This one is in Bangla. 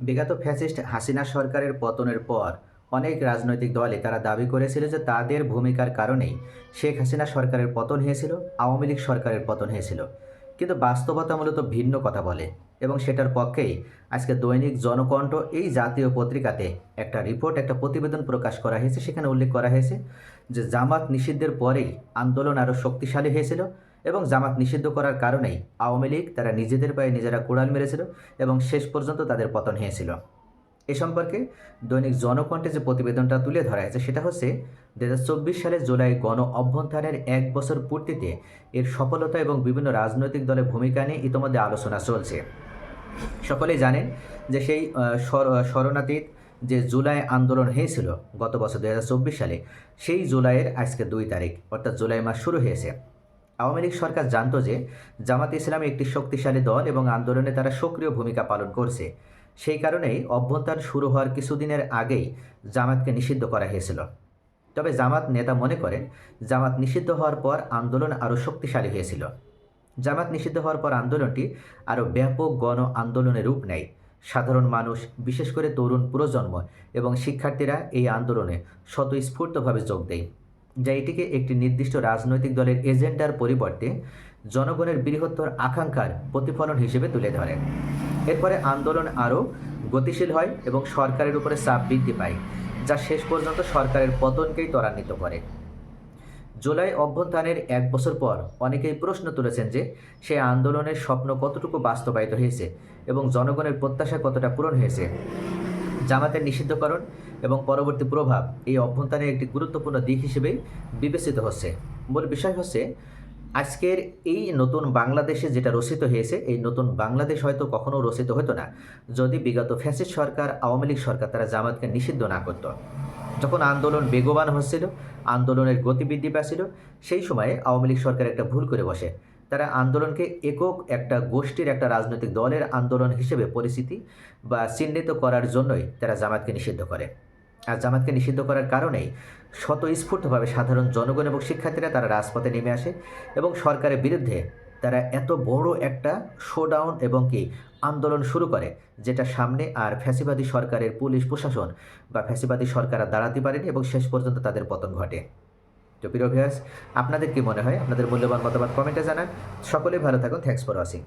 বিগত ফ্যাসিস্ট হাসিনা সরকারের পতনের পর অনেক রাজনৈতিক দলে তারা দাবি করেছিল যে তাদের ভূমিকার কারণেই শেখ হাসিনা সরকারের পতন হয়েছিল, আওয়ামী লীগ সরকারের পতন হয়েছিল। কিন্তু বাস্তবতা মূলত ভিন্ন কথা বলে এবং সেটার পক্ষেই আজকে দৈনিক জনকণ্ঠ এই জাতীয় পত্রিকাতে একটা রিপোর্ট, একটা প্রতিবেদন প্রকাশ করা হয়েছে। সেখানে উল্লেখ করা হয়েছে যে জামাত নিষিদ্ধের পরেই আন্দোলন আরও শক্তিশালী হয়েছিল। এবং জামাত নিষিদ্ধ করার কারণেই আওয়ামী লীগ তারা নিজেদের পায়ে নিজেরা কোড়াল মেরেছিল এবং শেষ পর্যন্ত তাদের পতন হয়েছিল। এ সম্পর্কে দৈনিক জনকণ্ঠে যে প্রতিবেদনটা তুলে ধরা হয়েছে, সেটা হচ্ছে দুই হাজার চব্বিশ সালে জুলাই গণ অভ্যন্থানের এক বছর পূর্তিতে এর সফলতা এবং বিভিন্ন রাজনৈতিক দলের ভূমিকা নিয়ে ইতিমধ্যে আলোচনা চলছে। সকলেই জানেন যে সেই শরণাতীত যে জুলাই আন্দোলন হয়েছিল গত বছর দুই হাজার চব্বিশ সালে, সেই জুলাইয়ের আজকে দুই তারিখ, অর্থাৎ জুলাই মাস শুরু হয়েছে। আওয়ামী লীগ সরকার জানত যে জামাত ইসলাম একটি শক্তিশালী দল এবং আন্দোলনে তারা সক্রিয় ভূমিকা পালন করছে। সেই কারণেই অভ্যন্তর শুরু হওয়ার কিছুদিনের আগেই জামাতকে নিষিদ্ধ করা হয়েছিল। তবে জামাত নেতা মনে করেন, জামাত নিষিদ্ধ হওয়ার পর আন্দোলন আরও শক্তিশালী হয়েছিল। জামাত নিষিদ্ধ হওয়ার পর আন্দোলনটি আরও ব্যাপক গণ আন্দোলনের রূপ নেয়। সাধারণ মানুষ, বিশেষ করে তরুণ প্রজন্ম এবং শিক্ষার্থীরা এই আন্দোলনে স্বতঃস্ফূর্তভাবে যোগ দেয়। যা এটিকে একটি নির্দিষ্ট রাজনৈতিক দলের এজেন্ডার পরিবর্তে জনগণের বৃহত্তর আকাঙ্ক্ষার প্রতিফলন হিসেবে তুলে ধরে। এরপরে আন্দোলন আরও গতিশীল হয় এবং সরকারের উপরে চাপ বৃদ্ধি পায়, যা শেষ পর্যন্ত সরকারের পতনকেই ত্বরান্বিত করে। জুলাই অভ্যন্থানের এক বছর পর অনেকেই প্রশ্ন তুলেছেন যে সেই আন্দোলনের স্বপ্ন কতটুকু বাস্তবায়িত হয়েছে এবং জনগণের প্রত্যাশা কতটা পূরণ হয়েছে। জামাতের নিষিদ্ধকরণ এবং পরবর্তী প্রভাব এই অভ্যন্তরের একটি গুরুত্বপূর্ণ দিক হিসেবে বিবেচিত হচ্ছে। মূল বিষয় হচ্ছে, আজকের এই নতুন বাংলাদেশে যেটা রচিত হয়েছে, এই নতুন বাংলাদেশ হয়তো কখনো রচিত হতো না, যদি বিগত ফ্যাসিস্ট সরকার, আওয়ামী লীগ সরকার তারা জামাতকে নিষিদ্ধ না করতো। যখন আন্দোলন বেগবান হচ্ছিল, আন্দোলনের গতি বৃদ্ধি পাচ্ছিল সেই সময়ে আওয়ামী লীগ সরকার একটা ভুল করে বসে। তারা আন্দোলনকে একক একটা গোষ্ঠীর একটা রাজনৈতিক দলের আন্দোলন হিসেবে পরিচিতি বা চিহ্নিত করার জন্যই তারা জামাতকে নিষিদ্ধ করে। আর জামাতকে নিষিদ্ধ করার কারণেই স্বতঃস্ফূর্তভাবে সাধারণ জনগণ এবং শিক্ষার্থীরা তারা রাজপথে নেমে আসে এবং সরকারের বিরুদ্ধে তারা এত বড় একটা শোডাউন এবং কি আন্দোলন শুরু করে, যেটা সামনে আর ফ্যাসিবাদী সরকারের পুলিশ প্রশাসন বা ফ্যাসিবাদী সরকার দাঁড়াতে পারেনি এবং শেষ পর্যন্ত তাদের পতন ঘটে। তো প্রিয় ভিউয়ার্স আপনাদের কি মনে হয়? আপনাদের মূল্যবান মতামত কমেন্টে জানান। সকলেই ভালো থাকুন। Thanks for watching